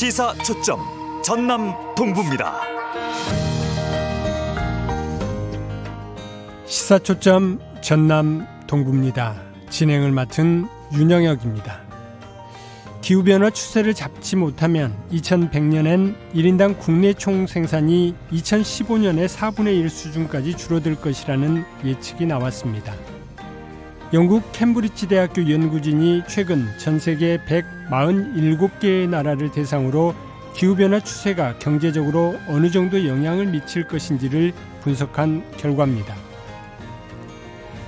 시사 초점 전남 동부입니다. 시사 초점 전남 동부입니다. 진행을 맡은 윤영혁입니다. 기후변화 추세를 잡지 못하면 2100년엔 1인당 국내 총 생산이 2015년의 4분의 1 수준까지 줄어들 것이라는 예측이 나왔습니다. 영국 캠브리지 대학교 연구진이 최근 전 세계 147개의 나라를 대상으로 기후변화 추세가 경제적으로 어느 정도 영향을 미칠 것인지를 분석한 결과입니다.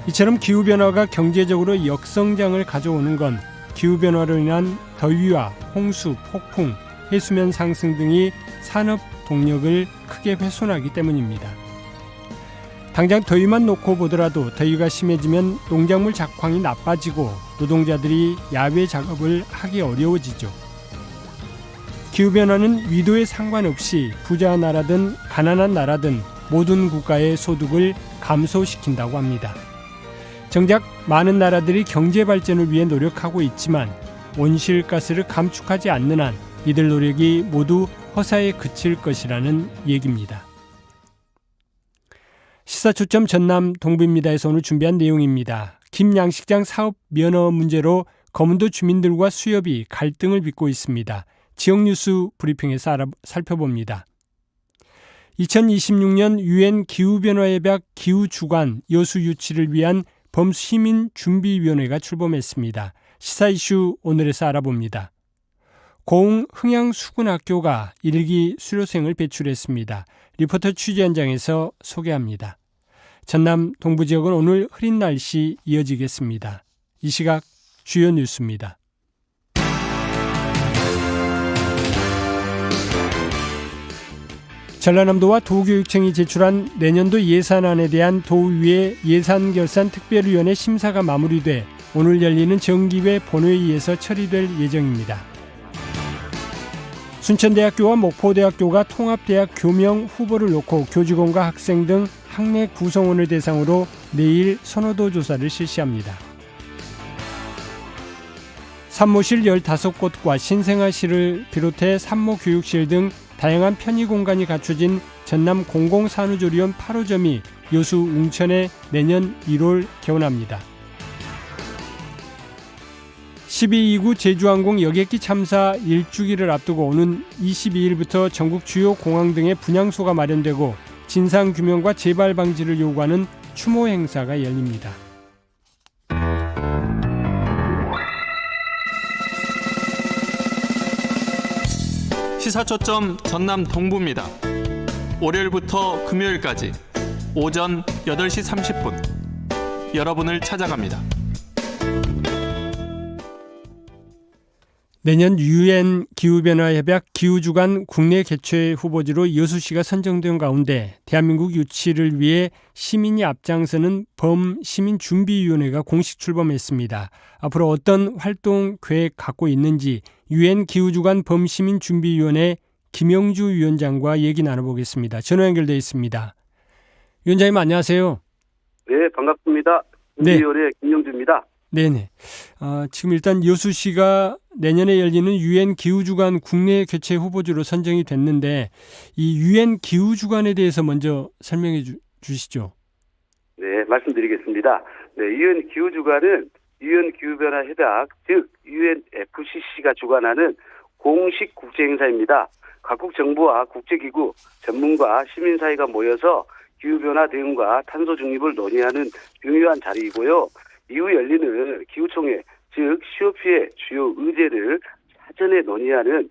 이처럼 기후변화가 경제적으로 역성장을 가져오는 건 기후변화로 인한 더위와 홍수, 폭풍, 해수면 상승 등이 산업 동력을 크게 훼손하기 때문입니다. 당장 더위만 놓고 보더라도 더위가 심해지면 농작물 작황이 나빠지고 노동자들이 야외 작업을 하기 어려워지죠. 기후변화는 위도에 상관없이 부자 나라든 가난한 나라든 모든 국가의 소득을 감소시킨다고 합니다. 정작 많은 나라들이 경제 발전을 위해 노력하고 있지만 온실가스를 감축하지 않는 한 이들 노력이 모두 허사에 그칠 것이라는 얘기입니다. 시사초점 전남 동부입니다에서 오늘 준비한 내용입니다. 김 양식장 사업 면허 문제로 검은도 주민들과 수협이 갈등을 빚고 있습니다. 지역 뉴스 브리핑에서 알아, 살펴봅니다. 2026년 유엔 기후변화협약 기후주간 여수 유치를 위한 범시민 준비위원회가 출범했습니다. 시사 이슈 오늘에서 알아봅니다. 고흥 흥양수군학교가 일기 수료생을 배출했습니다. 리포터 취재 현장에서 소개합니다. 전남 동부 지역은 오늘 흐린 날씨 이어지겠습니다. 이 시각 주요 뉴스입니다. 전라남도와 도교육청이 제출한 내년도 예산안에 대한 도의회 예산결산 특별위원회 심사가 마무리돼 오늘 열리는 정기회 본회의에서 처리될 예정입니다. 순천대학교와 목포대학교가 통합대학 교명 후보를 놓고 교직원과 학생 등 학내 구성원을 대상으로 내일 선호도 조사를 실시합니다. 산모실 15곳과 신생아실을 비롯해 산모교육실 등 다양한 편의 공간이 갖춰진 전남 공공산후조리원 8호점이 여수 웅천에 내년 1월 개원합니다. 12.29 제주항공 여객기 참사 1주기를 앞두고 오는 22일부터 전국 주요 공항 등의 분향소가 마련되고 진상 규명과 재발 방지를 요구하는 추모 행사가 열립니다. 시사초점 전남 동부입니다. 월요일부터 금요일까지 오전 8시 30분 여러분을 찾아갑니다. 내년 유엔 기후변화협약 기후주간 국내 개최 후보지로 여수시가 선정된 가운데 대한민국 유치를 위해 시민이 앞장서는 범시민준비위원회가 공식 출범했습니다. 앞으로 어떤 활동 계획 갖고 있는지 유엔 기후주간 범시민준비위원회 김영주 위원장과 얘기 나눠보겠습니다. 전화 연결돼 있습니다. 위원장님 안녕하세요. 네, 반갑습니다. 네. 준비위원회 김영주입니다. 네네. 어, 지금 일단 여수시가 내년에 열리는 유엔 기후주간 국내 개최 후보지로 선정이 됐는데 이 유엔 기후주간에 대해서 먼저 설명해 주, 주시죠. 네, 말씀드리겠습니다. 네, 유엔 기후주간은 유엔 기후변화 협약, 즉 UNFCC가 주관하는 공식 국제 행사입니다. 각국 정부와 국제기구, 전문가, 시민사회가 모여서 기후변화 대응과 탄소 중립을 논의하는 중요한 자리이고요. 이후 열리는 기후총회, 즉 COP의 주요 의제를 사전에 논의하는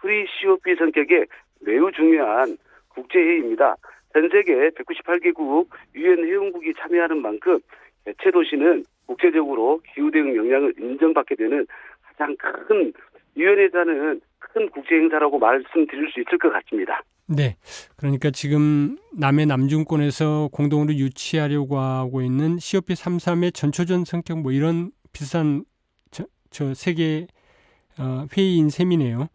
프리 COP 성격의 매우 중요한 국제회의입니다. 전 세계 198개국 유엔 회원국이 참여하는 만큼 개최 도시는 국제적으로 기후 대응 역량을 인정받게 되는 가장 큰 유엔에서는 큰 국제 행사라고 말씀드릴 수 있을 것 같습니다. 네. 그러니까 지금 남해 남중권에서 공동으로 유치하려고 하고 있는 COP 33의 전초전 성격 뭐 이런 비슷한 저, 저 세계 어, 회의인 셈이네요.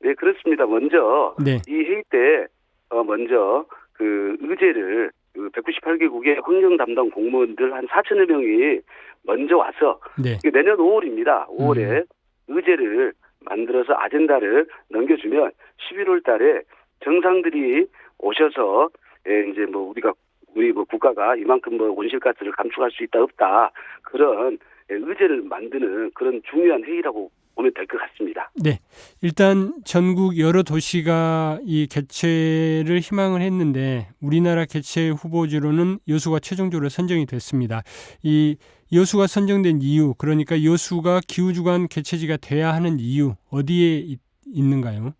네, 그렇습니다. 먼저 네. 이 회의 때 어, 먼저 그 의제를 그 198개국의 환경 담당 공무원들 한 4천여 명이 먼저 와서 네. 내년 5월입니다. 5월에 의제를 만들어서 아젠다를 넘겨주면 11월 달에 정상들이 오셔서 예, 이제 뭐 우리가 우리 뭐 국가가 이만큼 뭐 온실가스를 감축할 수 있다 없다 그런 예, 의제를 만드는 그런 중요한 회의라고 보면 될 것 같습니다. 네. 일단 전국 여러 도시가 이 개최를 희망을 했는데 우리나라 개최 후보지로는 여수가 최종적으로 선정이 됐습니다. 이 여수가 선정된 이유, 그러니까 여수가 기후주간 개최지가 돼야 하는 이유 어디에 있, 있는가요?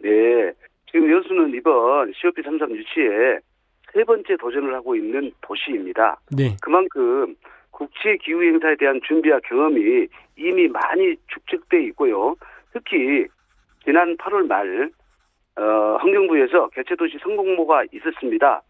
네, 지금 여수는 이번 COP 33 유치에 세 번째 도전을 하고 있는 도시입니다. 네. 그만큼 국제 기후 행사에 대한 준비와 경험이 이미 많이 축적돼 있고요. 특히 지난 8월 말 어, 환경부에서 개최 도시 성공모가 있었습니다.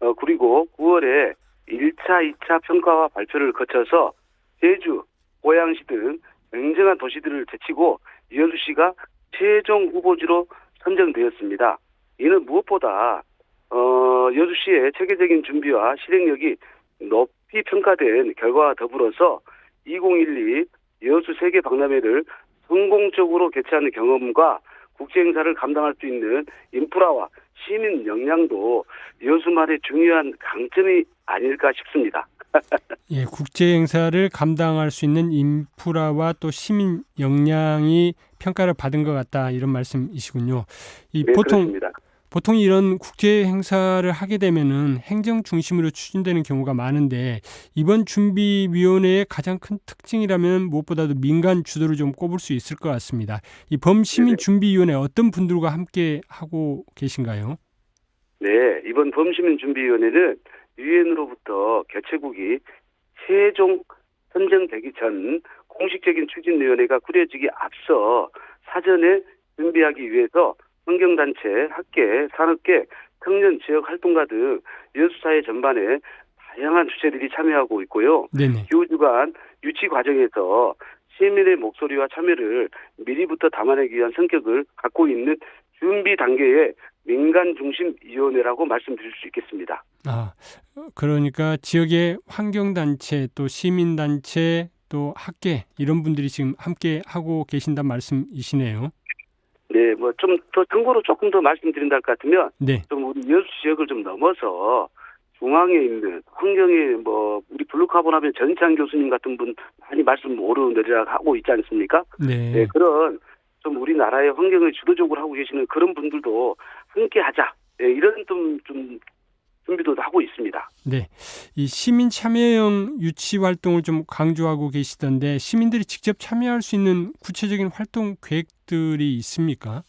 어, 그리고 9월에 1차, 2차 평가와 발표를 거쳐서 제주, 고양시 등 냉정한 도시들을 제치고 여수시가 최종 후보지로 선정되었습니다. 이는 무엇보다 어, 여수시의 체계적인 준비와 실행력이 높이 평가된 결과와 더불어서 2012 여수 세계 박람회를 성공적으로 개최하는 경험과 국제 행사를 감당할 수 있는 인프라와 시민 역량도 여수만의 중요한 강점이 아닐까 싶습니다. 예, 국제 행사를 감당할 수 있는 인프라와 또 시민 역량이 평가를 받은 것 같다 이런 말씀이시군요. 이 네, 보통 그렇습니다. 보통 이런 국제 행사를 하게 되면은 행정 중심으로 추진되는 경우가 많은데 이번 준비위원회의 가장 큰 특징이라면 무엇보다도 민간 주도를 좀 꼽을 수 있을 것 같습니다. 이 범시민 네네. 준비위원회 어떤 분들과 함께 하고 계신가요? 네, 이번 범시민 준비위원회는 유엔으로부터 개최국이 최종 선정되기 전 공식적인 추진위원회가 꾸려지기 앞서 사전에 준비하기 위해서 환경단체, 학계, 산업계, 청년 지역 활동가 등 여수사회 전반에 다양한 주체들이 참여하고 있고요. 네네. 기후주간 유치 과정에서 시민의 목소리와 참여를 미리부터 담아내기 위한 성격을 갖고 있는 준비 단계의 민간 중심 위원회라고 말씀드릴 수 있겠습니다. 아, 그러니까 지역의 환경 단체 또 시민 단체 또 학계 이런 분들이 지금 함께 하고 계신단 말씀이시네요. 네, 뭐 좀 더 참고로 조금 더 말씀드린다 할것 같으면 네, 좀 우리 여수 지역을 좀 넘어서 중앙에 있는 환경에 뭐 우리 블루카본 하면 전창 교수님 같은 분 많이 말씀 오르내리락 하고 있지 않습니까? 네, 네, 그런 좀 우리나라의 환경을 주도적으로 하고 계시는 그런 분들도 함께 하자. 네, 이런 좀, 좀 준비도 하고 있습니다. 네. 이 시민 참여형 유치 활동을 좀 강조하고 계시던데 시민들이 직접 참여할 수 있는 구체적인 활동 계획들이 있습니까?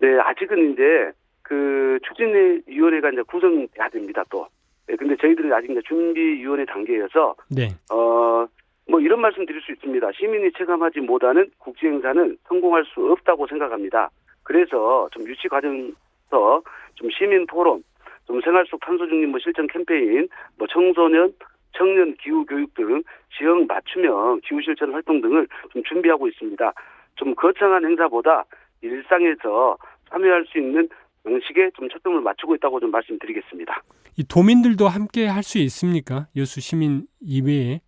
네, 아직은 이제 그 추진위원회가 이제 구성돼야 됩니다, 또. 네, 근데 저희들은 아직 이제 준비위원회 단계여서, 네, 어, 뭐 이런 말씀 드릴 수 있습니다. 시민이 체감하지 못하는 국제행사는 성공할 수 없다고 생각합니다. 그래서 좀 유치 과정에서 좀 시민 포럼, 좀 생활 속 탄소 중립 뭐 실천 캠페인, 뭐 청소년, 청년 기후 교육 등 지역 맞춤형 기후 실천 활동 등을 좀 준비하고 있습니다. 좀 거창한 행사보다 일상에서 참여할 수 있는 방식에 좀 초점을 맞추고 있다고 좀 말씀드리겠습니다. 이 도민들도 함께 할 수 있습니까? 여수 시민 이외에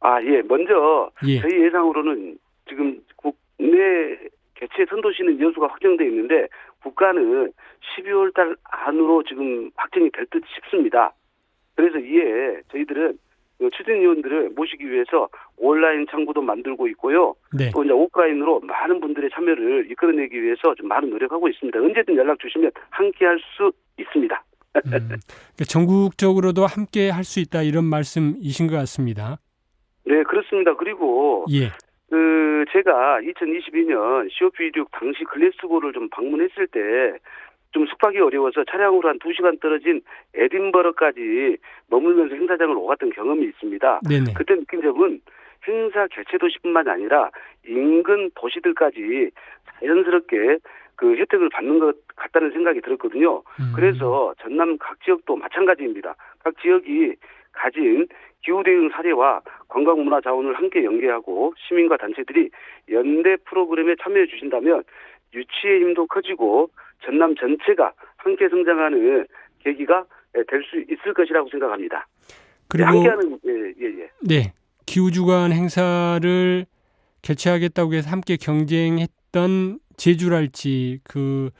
아, 예. 먼저 예, 저희 예상으로는 지금 국내 개최 선도시는 여수가 확정돼 있는데 국가는 12월 달 안으로 지금 확정이 될 듯 싶습니다. 그래서 이에 저희들은 그 추진위원들을 모시기 위해서 온라인 창구도 만들고 있고요. 네. 또 이제 오프라인으로 많은 분들의 참여를 이끌어내기 위해서 좀 많은 노력하고 있습니다. 언제든 연락 주시면 함께 할 수 있습니다. 음, 그러니까 전국적으로도 함께 할 수 있다 이런 말씀이신 것 같습니다. 네, 그렇습니다. 그리고 예, 그 제가 2022년 COP16 당시 글래스고를 좀 방문했을 때 좀 숙박이 어려워서 차량으로 한 2시간 떨어진 에딘버러까지 머물면서 행사장을 오갔던 경험이 있습니다. 네네. 그때 느낀 점은 행사 개최 도시뿐만 아니라 인근 도시들까지 자연스럽게 그 혜택을 받는 것 같다는 생각이 들었거든요. 음, 그래서 전남 각 지역도 마찬가지입니다. 각 지역이 가진 기후 대응 사례와 관광 문화 자원을 함께 연계하고 시민과 단체들이 연대 프로그램에 참여해 주신다면 유치의 힘도 커지고 전남 전체가 함께 성장하는 계기가 될 수 있을 것이라고 생각합니다. 네, 그리고 함께하는 예, 예, 예. 네 기후 주간 행사를 개최하겠다고 해서 함께 경쟁했던 제주랄지 그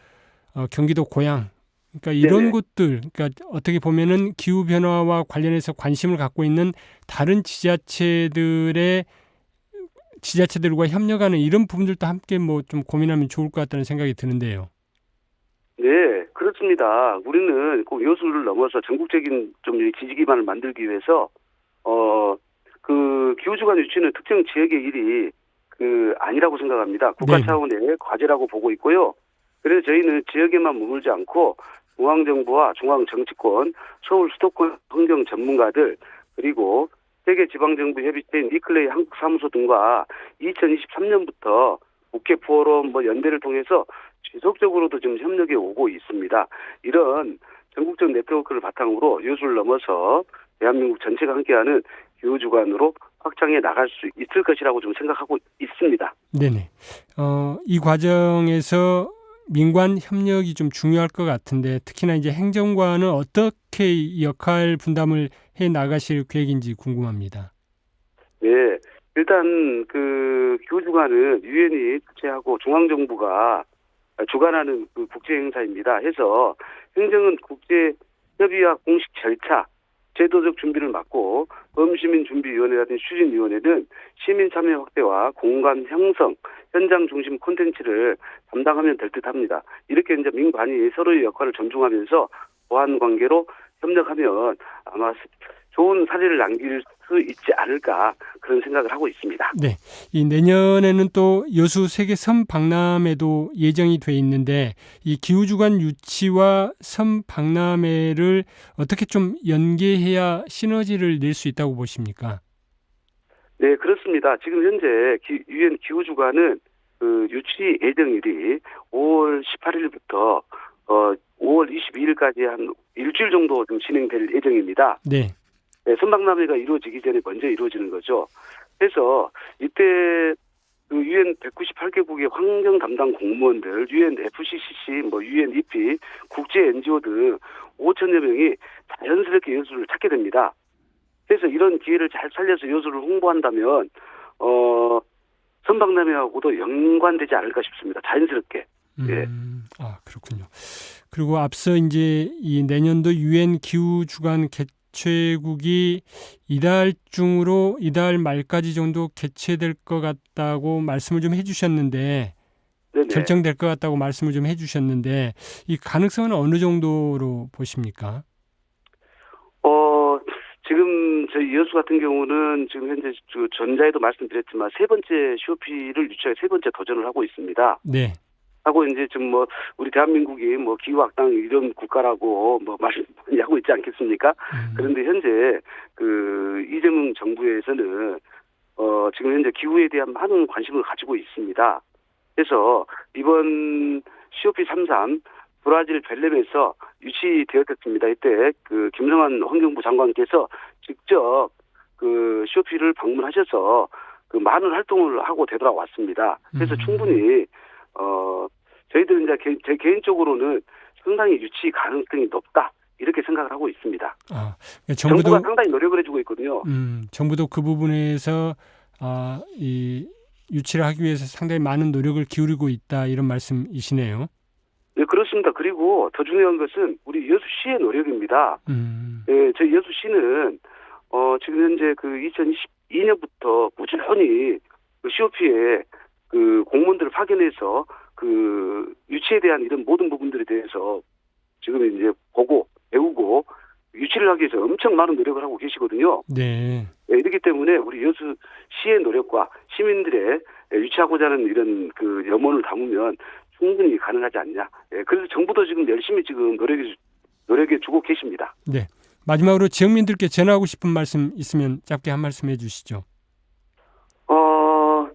어, 경기도 고향 그러니까 이런 네네. 곳들 그러니까 어떻게 보면은 기후 변화와 관련해서 관심을 갖고 있는 다른 지자체들의 지자체들과 협력하는 이런 부분들도 함께 뭐 좀 고민하면 좋을 것 같다는 생각이 드는데요. 네, 그렇습니다. 우리는 꼭 여수를 넘어서 전국적인 좀 지지 기반을 만들기 위해서 어 그 기후주간 유치는 특정 지역의 일이 그 아니라고 생각합니다. 국가 네네. 차원의 과제라고 보고 있고요. 그래서 저희는 지역에만 머물지 않고 중앙정부와 중앙정치권, 서울 수도권 환경 전문가들 그리고 세계 지방정부 협의체인 니클레이 한국 사무소 등과 2023년부터 국회 포럼 뭐 연대를 통해서 지속적으로도 지금 협력에 오고 있습니다. 이런 전국적 네트워크를 바탕으로 여수를 넘어서 대한민국 전체가 함께하는 기후주간으로 확장해 나갈 수 있을 것이라고 좀 생각하고 있습니다. 네네. 어, 이 과정에서 민관 협력이 좀 중요할 것 같은데 특히나 이제 행정관은 어떻게 이 역할 분담을 해 나가실 계획인지 궁금합니다. 네, 일단 그 기후주간은 유엔이 주최하고 중앙정부가 주관하는 그 국제 행사입니다. 해서 행정은 국제 협의와 공식 절차, 제도적 준비를 맡고 범시민 준비위원회라든지 추진위원회는 시민 참여 확대와 공간 형성, 현장 중심 콘텐츠를 담당하면 될 듯합니다. 이렇게 이제 민관이 서로의 역할을 존중하면서 보안 관계로 협력하면 아마 좋은 사례를 남길 수 있지 않을까 그런 생각을 하고 있습니다. 네. 이 내년에는 또 여수 세계 섬 박람회도 예정이 돼 있는데 이 기후주간 유치와 섬 박람회를 어떻게 좀 연계해야 시너지를 낼 수 있다고 보십니까? 네, 그렇습니다. 지금 현재 기- 유엔 기후주간은 그 유치 예정일이 5월 18일부터 어 5월 22일까지 한 일주일 정도 좀 진행될 예정입니다. 네. 네, 선박남회가 이루어지기 전에 먼저 이루어지는 거죠. 그래서 이때 그 유엔 198개국의 환경 담당 공무원들, 유엔 FCCC, 뭐 유엔 EP, 국제 NGO 등 5천여 명이 자연스럽게 여수를 찾게 됩니다. 그래서 이런 기회를 잘 살려서 여수를 홍보한다면 어 선박남회하고도 연관되지 않을까 싶습니다. 자연스럽게. 예. 음, 아 그렇군요. 그리고 앞서 이제 이 내년도 유엔 기후 주간 개최국이 이달 중으로 이달 말까지 정도 개최될 것 같다고 말씀을 좀 해주셨는데 네네. 결정될 것 같다고 말씀을 좀 해주셨는데 이 가능성은 어느 정도로 보십니까? 어, 지금 저희 여수 같은 경우는 지금 현재 그 전자에도 말씀드렸지만 세 번째 쇼피를 유치할 세 번째 도전을 하고 있습니다. 네, 하고 이제 좀뭐 우리 대한민국이 뭐 기후 악당 이런 국가라고 뭐 말씀 많이 하고 있지 않겠습니까? 음, 그런데 현재 그 이재명 정부에서는 어 지금 현재 기후에 대한 많은 관심을 가지고 있습니다. 그래서 이번 COP 33 브라질 벨렘에서 유치되었습니다. 이때 그 김성환 환경부 장관께서 직접 그 COP를 방문하셔서 그 많은 활동을 하고 되돌아왔습니다. 그래서 음. 충분히 어 저희들은 이제 개- 제 개인적으로는 상당히 유치 가능성이 높다 이렇게 생각을 하고 있습니다. 아 정부가 정부도 상당히 노력을 해주고 있거든요. 음, 정부도 그 부분에서 아, 이 유치를 하기 위해서 상당히 많은 노력을 기울이고 있다 이런 말씀이시네요. 네, 그렇습니다. 그리고 더 중요한 것은 우리 여수시의 노력입니다. 음, 예, 저희 여수시는 어, 지금 현재 그 2022년부터 꾸준히 그 COP에 그 공무원들을 파견해서 그 유치에 대한 이런 모든 부분들에 대해서 지금 이제 보고 배우고 유치를 하기 위해서 엄청 많은 노력을 하고 계시거든요. 네. 예, 이렇기 때문에 우리 여수 시의 노력과 시민들의 예, 유치하고자 하는 이런 그 염원을 담으면 충분히 가능하지 않냐. 예, 그래서 정부도 지금 열심히 지금 노력해, 노력해 주고 계십니다. 마지막으로 지역민들께 전하고 싶은 말씀 있으면 짧게 한 말씀 해주시죠. 어,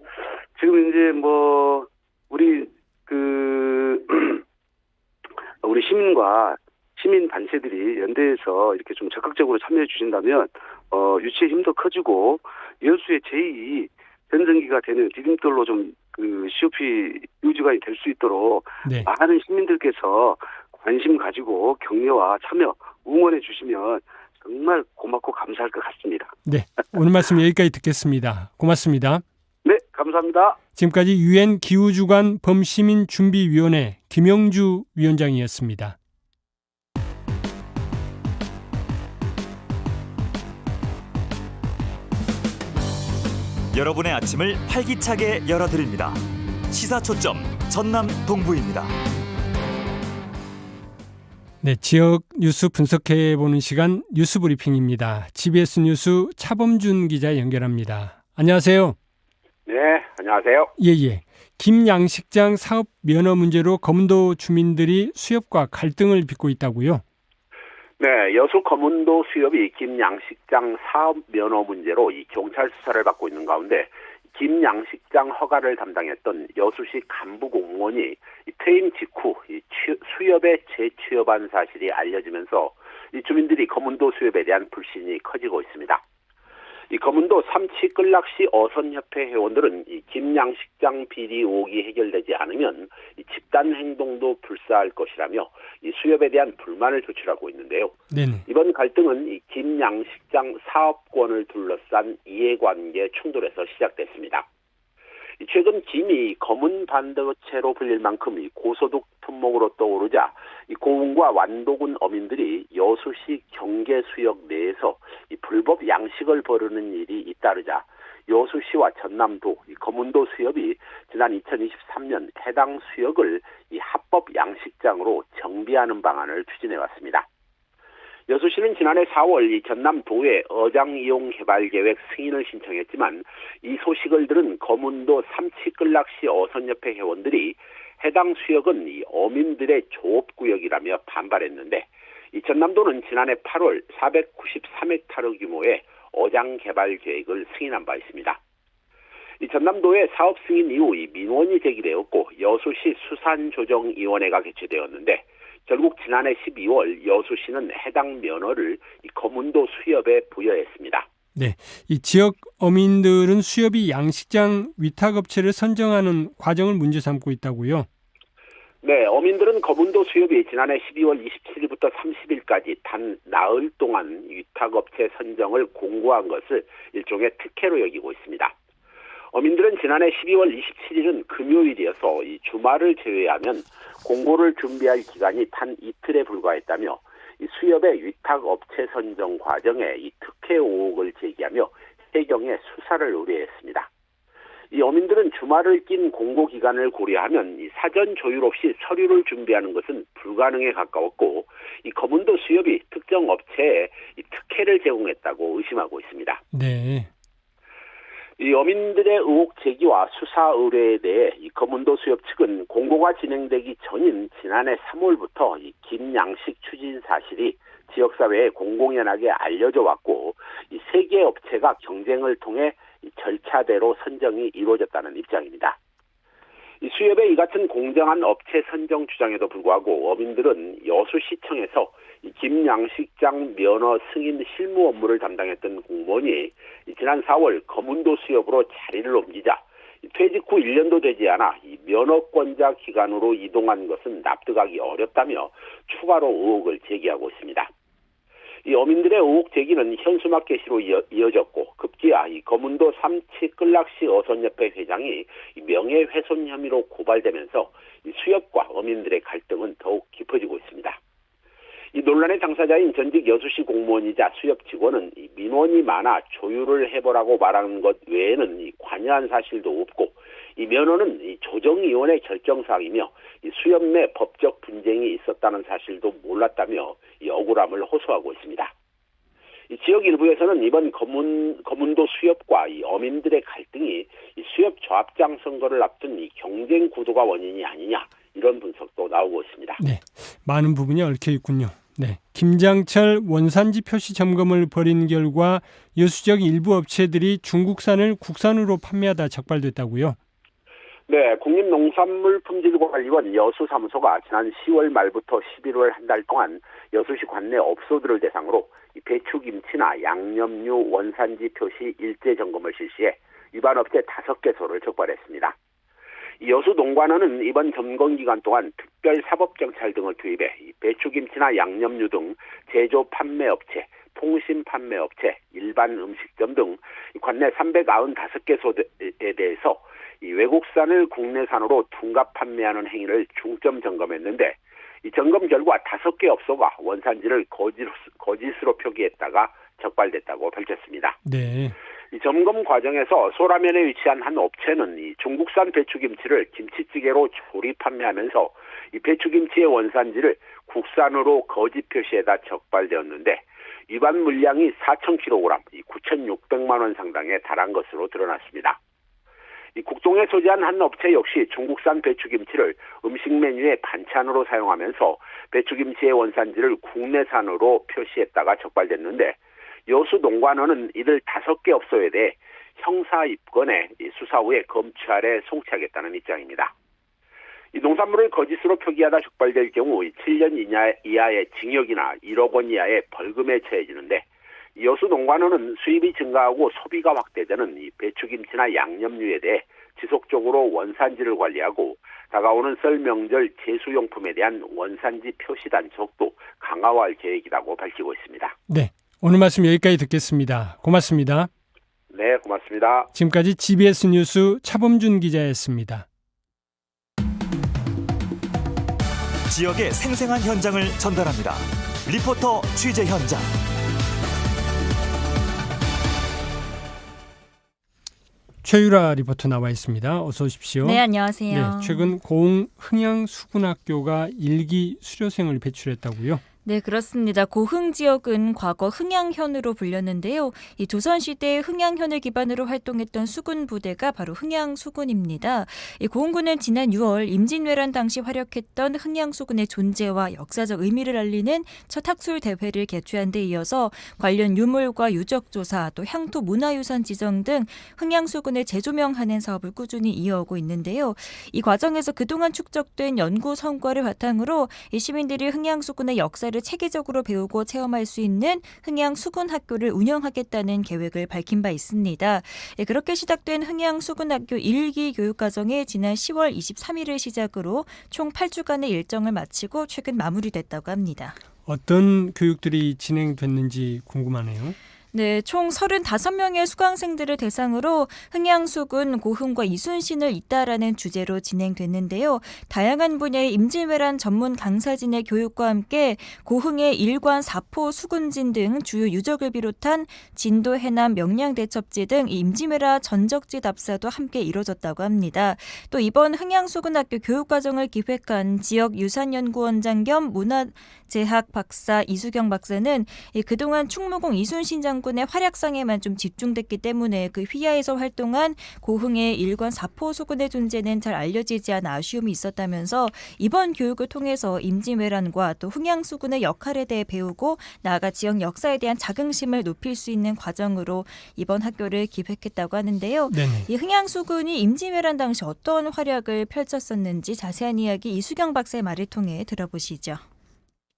지금 이제 뭐, 우리, 그, 우리 시민과 시민 단체들이 연대해서 이렇게 좀 적극적으로 참여해 주신다면, 어, 유치의 힘도 커지고, 여수의 제2 전성기가 되는 디딤돌로 좀, 그, COP 유지관이 될수 있도록 네. 많은 시민들께서 관심 가지고 격려와 참여, 응원해 주시면 정말 고맙고 감사할 것 같습니다. 오늘 말씀 여기까지 듣겠습니다. 고맙습니다. 네, 감사합니다. 지금까지 유엔 기후주간 범시민 준비위원회 김영주 위원장이었습니다. 여러분의 아침을 활기차게 열어드립니다. 시사 초점 전남 동부입니다. 네, 지역 뉴스 분석해 보는 시간 뉴스 브리핑입니다. GBS 뉴스 차범준 기자 연결합니다. 안녕하세요. 네, 안녕하세요. 예, 예. 김양식장 사업 면허 문제로 검도 주민들이 수협과 갈등을 빚고 있다고요? 네, 여수 검은도 수협이 김양식장 사업 면허 문제로 이 경찰 수사를 받고 있는 가운데 김 양식장 허가를 담당했던 여수시 간부 공무원이 이 퇴임 직후 수협에 재취업한 사실이 알려지면서 이 주민들이 검은도 수협에 대한 불신이 커지고 있습니다. 이 검은도 삼치 끌락시 어선협회 회원들은 이 김양식장 비리 의혹이 해결되지 않으면 이 집단 행동도 불사할 것이라며 이 수협에 대한 불만을 표출하고 있는데요. 네네. 이번 갈등은 이 김양식장 사업권을 둘러싼 이해관계 충돌에서 시작됐습니다. 이 최근 김이 검은 반도체로 불릴 만큼 이 고소득 품목으로 떠오르자 이 고흥과 완도군 어민들이 여수시 경계 수역 내에서 이 불법 양식을 벌이는 일이 잇따르자 여수시와 전남도 이 검은도 수협이 지난 2023년 해당 수역을 이 합법 양식장으로 정비하는 방안을 추진해 왔습니다. 여수시는 지난해 4월 이 전남 도에 어장 이용 개발 계획 승인을 신청했지만 이 소식을 들은 검은도 삼치끌락시 어선협회 회원들이 해당 수역은 이 어민들의 조업구역이라며 반발했는데 이 전남도는 지난해 8월 493헥타르 규모의 어장 개발 계획을 승인한 바 있습니다. 이 전남도의 사업 승인 이후 이 민원이 제기되었고 여수시 수산조정위원회가 개최되었는데 결국 지난해 12월 여수시는 해당 면허를 이 검은도 수협에 부여했습니다. 네. 이 지역 어민들은 수협이 양식장 위탁업체를 선정하는 과정을 문제 삼고 있다고요? 네, 어민들은 검은도 수협이 지난해 12월 27일부터 30일까지 단 나흘 동안 위탁업체 선정을 공고한 것을 일종의 특혜로 여기고 있습니다. 어민들은 지난해 12월 27일은 금요일이어서 이 주말을 제외하면 공고를 준비할 기간이 단 이틀에 불과했다며 이 수협의 위탁업체 선정 과정에 이 특혜 의혹을 제기하며 해경에 수사를 의뢰했습니다. 이 어민들은 주말을 낀 공고 기간을 고려하면 이 사전 조율 없이 서류를 준비하는 것은 불가능에 가까웠고 이 검은도 수협이 특정 업체에 이 특혜를 제공했다고 의심하고 있습니다. 네. 이 어민들의 의혹 제기와 수사 의뢰에 대해 이 검은도 수협 측은 공고가 진행되기 전인 지난해 3월부터 이 김 양식 추진 사실이 지역사회에 공공연하게 알려져 왔고 이 세 개 업체가 경쟁을 통해 이 절차대로 선정이 이루어졌다는 입장입니다. 이 수협의 이 같은 공정한 업체 선정 주장에도 불구하고 어민들은 여수시청에서 이 김양식장 면허 승인 실무 업무를 담당했던 공무원이 이 지난 4월 검은도 수협으로 자리를 옮기자 이 퇴직 후 1년도 되지 않아 이 면허권자 기간으로 이동한 것은 납득하기 어렵다며 추가로 의혹을 제기하고 있습니다. 이 어민들의 의혹 제기는 현수막 게시로 이어, 이어 졌고 급기야 이 검은도 삼치 끌락시 어선협회 회장이 이 명예훼손 혐의로 고발되면서 이 수협과 어민들의 갈등은 더욱 깊어지고 있습니다. 이 논란의 당사자인 전직 여수시 공무원이자 수협 직원은 이 민원이 많아 조율을 해보라고 말하는 것 외에는 이 관여한 사실도 없고 이 면허는 이 조정위원회 결정사항이며 이 수협 내 법적 분쟁이 있었다는 사실도 몰랐다며 이 억울함을 호소하고 있습니다. 이 지역 일부에서는 이번 검은, 검은도 수협과 이 어민들의 갈등이 이 수협 조합장 선거를 앞둔 이 경쟁 구도가 원인이 아니냐 이런 분석도 나오고 있습니다. 네. 많은 부분이 얽혀 있군요. 네. 김장철 원산지 표시 점검을 벌인 결과 여수적 일부 업체들이 중국산을 국산으로 판매하다 적발됐다고요? 네, 국립농산물품질관리원 여수사무소가 지난 10월 말부터 11월 한 달 동안 여수시 관내 업소들을 대상으로 이 배추김치나 양념류 원산지 표시 일제 점검을 실시해 위반 업체 5개소를 적발했습니다. 이 여수 농관원은 이번 점검 기간 동안 특별 사법경찰 등을 투입해 이 배추김치나 양념류 등 제조 판매업체, 통신 판매업체, 일반 음식점 등 관내 395개소에 대해서 이 외국산을 국내산으로 둔갑 판매하는 행위를 중점 점검했는데 이 점검 결과 다섯 개 업소가 원산지를 거짓, 거짓으로 표기했다가 적발됐다고 밝혔습니다. 네. 이 점검 과정에서 소라면에 위치한 한 업체는 이 중국산 배추김치를 김치찌개로 조리 판매하면서 이 배추김치의 원산지를 국산으로 거짓 표시에다 적발되었는데 위반 물량이 4,000kg, 이 9,600만 원 상당에 달한 것으로 드러났습니다. 이 국동에 소재한 한 업체 역시 중국산 배추김치를 음식 메뉴에 반찬으로 사용하면서 배추김치의 원산지를 국내산으로 표시했다가 적발됐는데 여수 농관원은 이들 다섯 개 업소에 대해 형사 입건해 이 수사 후에 검찰에 송치하겠다는 입장입니다. 이 농산물을 거짓으로 표기하다 적발될 경우 7년 이하, 이하의 징역이나 1억 원 이하의 벌금에 처해지는데 이 여수 농관원은 수입이 증가하고 소비가 확대되는 이 배추김치나 양념류에 대해 지속적으로 원산지를 관리하고 다가오는 설 명절 제수용품에 대한 원산지 표시 단속도 강화할 계획이라고 밝히고 있습니다. 네. 오늘 말씀 여기까지 듣겠습니다. 고맙습니다. 네, 고맙습니다. 지금까지 GBS 뉴스 차범준 기자였습니다. 지역의 생생한 현장을 전달합니다. 리포터 취재 현장. 최유라 리포터 나와 있습니다. 어서 오십시오. 네, 안녕하세요. 네, 최근 고흥 흥양 수군학교가 일기 수료생을 배출했다고요? 네, 그렇습니다. 고흥 지역은 과거 흥양현으로 불렸는데요. 이 조선시대 흥양현을 기반으로 활동했던 수군 부대가 바로 흥양 수군입니다. 이 고흥군은 지난 6월 임진왜란 당시 활약했던 흥양 수군의 존재와 역사적 의미를 알리는 첫 학술 대회를 개최한 데 이어서 관련 유물과 유적 조사, 또 향토 문화유산 지정 등 흥양 수군을 재조명하는 사업을 꾸준히 이어오고 있는데요. 이 과정에서 그동안 축적된 연구 성과를 바탕으로 이 시민들이 흥양 수군의 역사를 체계적으로 배우고 체험할 수 있는 흥양 수군 학교를 운영하겠다는 계획을 밝힌 바 있습니다. 예, 그렇게 시작된 흥양 수군학교 1기 교육 과정이 지난 10월 23일을 시작으로 총 8주간의 일정을 마치고 최근 마무리됐다고 합니다. 어떤 교육들이 진행됐는지 궁금하네요. 네, 총 35명의 수강생들을 대상으로 흥양수군 고흥과 이순신을 잇다라는 주제로 진행됐는데요. 다양한 분야의 임진왜란 전문 강사진의 교육과 함께 고흥의 일관 사포 수군진 등 주요 유적을 비롯한 진도 해남 명량대첩지 등 임진왜란 전적지 답사도 함께 이뤄졌다고 합니다. 또 이번 흥양수군학교 교육과정을 기획한 지역 유산연구원장 겸 문화재학 박사 이수경 박사는 이 그동안 충무공 이순신 장 군의 활약상에만 좀 집중됐기 때문에 그 휘하에서 활동한 고흥의 일관 사포 수군의 존재는 잘 알려지지 않아 아쉬움이 있었다면서 이번 교육을 통해서 임진왜란과 또 흥양 수군의 역할에 대해 배우고 나아가 지역 역사에 대한 자긍심을 높일 수 있는 과정으로 이번 학교를 기획했다고 하는데요. 네네. 이 흥양 수군이 임진왜란 당시 어떤 활약을 펼쳤었는지 자세한 이야기 이수경 박사의 말을 통해 들어보시죠.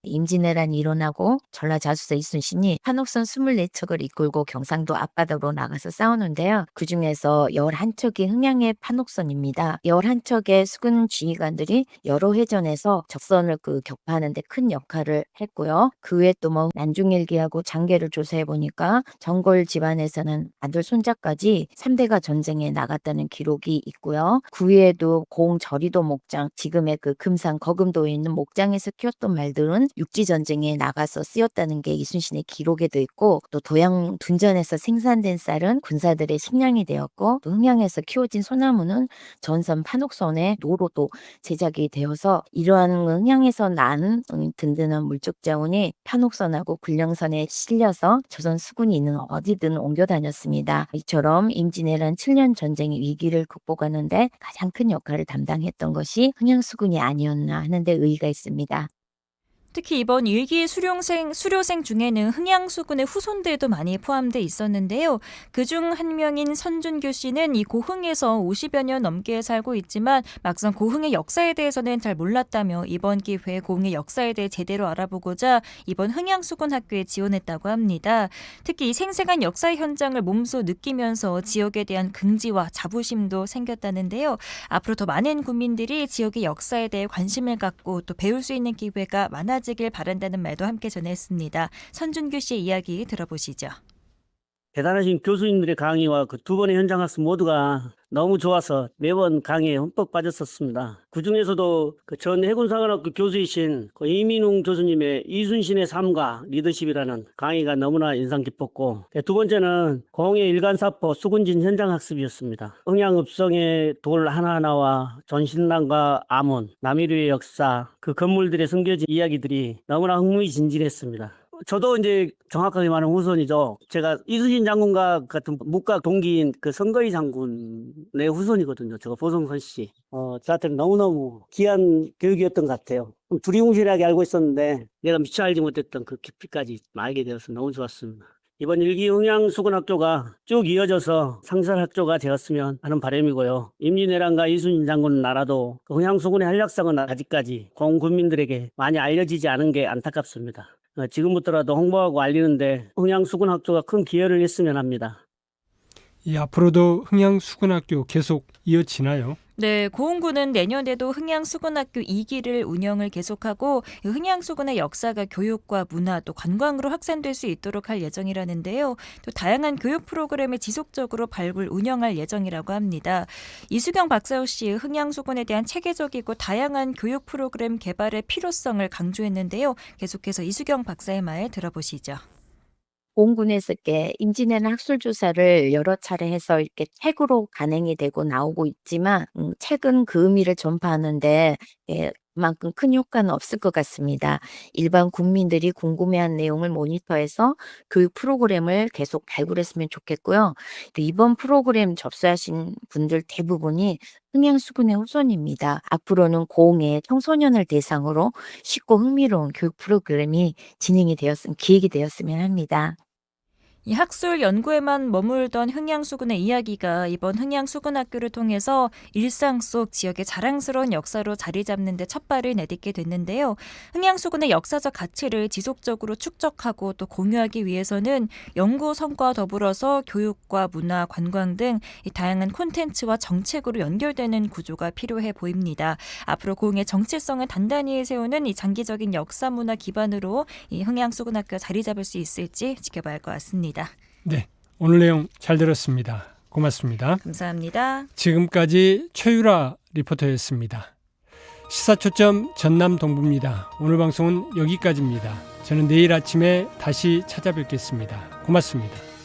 임진왜란이 일어나고 전라자수서 이순신이 한옥선 24척을 이끌고 경상도 앞바다로 나가서 싸우는데요. 그 중에서 11척이 흥양의 판옥선입니다. 11척의 수군 지휘관들이 여러 회전에서 적선을 그 격파하는 데 큰 역할을 했고요. 그 외에 또 뭐 난중일기하고 장계를 조사해 보니까 정골 집안에서는 아들 손자까지 3대가 전쟁에 나갔다는 기록이 있고요. 그 외에도 공 저리도 목장, 지금의 그 금산 거금도에 있는 목장에서 키웠던 말들은 육지 전쟁에 나가서 쓰였다는 게 이순신의 기록에도 있고 또 도양 둔전에서 생산된 쌀은 군사들의 식량이 되었고 또 흥양에서 키워진 소나무는 전선 판옥선의 노로도 제작이 되어서 이러한 흥양에서 난 음, 든든한 물적 자원이 판옥선하고 군령선에 실려서 조선 수군이 있는 어디든 옮겨 다녔습니다. 이처럼 임진왜란 7년 전쟁의 위기를 극복하는데 가장 큰 역할을 담당했던 것이 흥양 수군이 아니었나 하는데 의의가 있습니다. 특히 이번 일기 수료생, 수료생 중에는 흥양수군의 후손들도 많이 포함돼 있었는데요. 그중 한 명인 선준교 씨는 이 고흥에서 50여 년 넘게 살고 있지만 막상 고흥의 역사에 대해서는 잘 몰랐다며 이번 기회에 고흥의 역사에 대해 제대로 알아보고자 이번 흥양수군 학교에 지원했다고 합니다. 특히 이 생생한 역사의 현장을 몸소 느끼면서 지역에 대한 긍지와 자부심도 생겼다는데요. 앞으로 더 많은 국민들이 지역의 역사에 대해 관심을 갖고 또 배울 수 있는 기회가 많아지 길 바란다는 말도 함께 전했습니다. 선준규 씨의 이야기 들어보시죠. 대단하신 교수님들의 강의와 그 두 번의 현장 학습 모두가 너무 좋아서 매번 강의에 흠뻑 빠졌었습니다. 그 중에서도 그 전 해군사관학교 교수이신 그 이민웅 교수님의 이순신의 삶과 리더십이라는 강의가 너무나 인상 깊었고 네, 두 번째는 공해 일간사포 수군진 현장 학습이었습니다. 흥양읍성의 돌 하나하나와 전신당과 암원, 남이류의 역사, 그 건물들의 숨겨진 이야기들이 너무나 흥미진진했습니다. 저도 이제 정확하게 말하면 후손이죠. 제가 이순신 장군과 같은 묵과 동기인 그 선거희 장군의 후손이거든요. 제가 보성선 씨. 어, 저한테는 너무너무 귀한 교육이었던 것 같아요. 좀 두리뭉실하게 알고 있었는데 내가 미처 알지 못했던 그 깊이까지 알게 되어서 너무 좋았습니다. 이번 일기 흥양수군학교가 쭉 이어져서 상설학교가 되었으면 하는 바람이고요. 임진왜란과 이순신 장군 나라도 그 흥양수군의 한력성은 아직까지 공 국민들에게 많이 알려지지 않은 게 안타깝습니다. 어, 지금부터라도 홍보하고 알리는데 흥양수군학교가 큰 기여를 했으면 합니다. 이 앞으로도 흥양수군학교 계속 이어지나요? 네, 고흥군은 내년에도 흥양수군학교 2기를 운영을 계속하고 이 흥양수군의 역사가 교육과 문화 또 관광으로 확산될 수 있도록 할 예정이라는데요. 또 다양한 교육 프로그램을 지속적으로 발굴 운영할 예정이라고 합니다. 이수경 박사호 씨 흥양수군에 대한 체계적이고 다양한 교육 프로그램 개발의 필요성을 강조했는데요. 계속해서 이수경 박사의 말 들어보시죠. 공군에서께 임진왜란 학술 조사를 여러 차례 해서 이렇게 책으로 간행이 되고 나오고 있지만 음, 책은 그 의미를 전파하는데 예, 그만큼 큰 효과는 없을 것 같습니다. 일반 국민들이 궁금해한 내용을 모니터해서 교육 프로그램을 계속 발굴했으면 좋겠고요. 또 이번 프로그램 접수하신 분들 대부분이 흥양수군의 후손입니다. 앞으로는 고흥의 청소년을 대상으로 쉽고 흥미로운 교육 프로그램이 진행이 되었으면 기획이 되었으면 합니다. 이 학술 연구에만 머물던 흥양수군의 이야기가 이번 흥양수군학교를 통해서 일상 속 지역의 자랑스러운 역사로 자리 잡는 데 첫발을 내딛게 됐는데요. 흥양수군의 역사적 가치를 지속적으로 축적하고 또 공유하기 위해서는 연구 성과와 더불어서 교육과 문화, 관광 등이 다양한 콘텐츠와 정책으로 연결되는 구조가 필요해 보입니다. 앞으로 고흥의 정체성을 단단히 세우는 이 장기적인 역사 문화 기반으로 이 흥양수군학교 자리 잡을 수 있을지 지켜봐야 할 것 같 습니다. 네, 오늘 내용 잘 들었습니다. 고맙습니다. 감사합니다. 지금까지 최유라 리포터였습니다. 시사초점 전남 동부입니다. 오늘 방송은 여기까지입니다. 저는 내일 아침에 다시 찾아뵙겠습니다. 고맙습니다.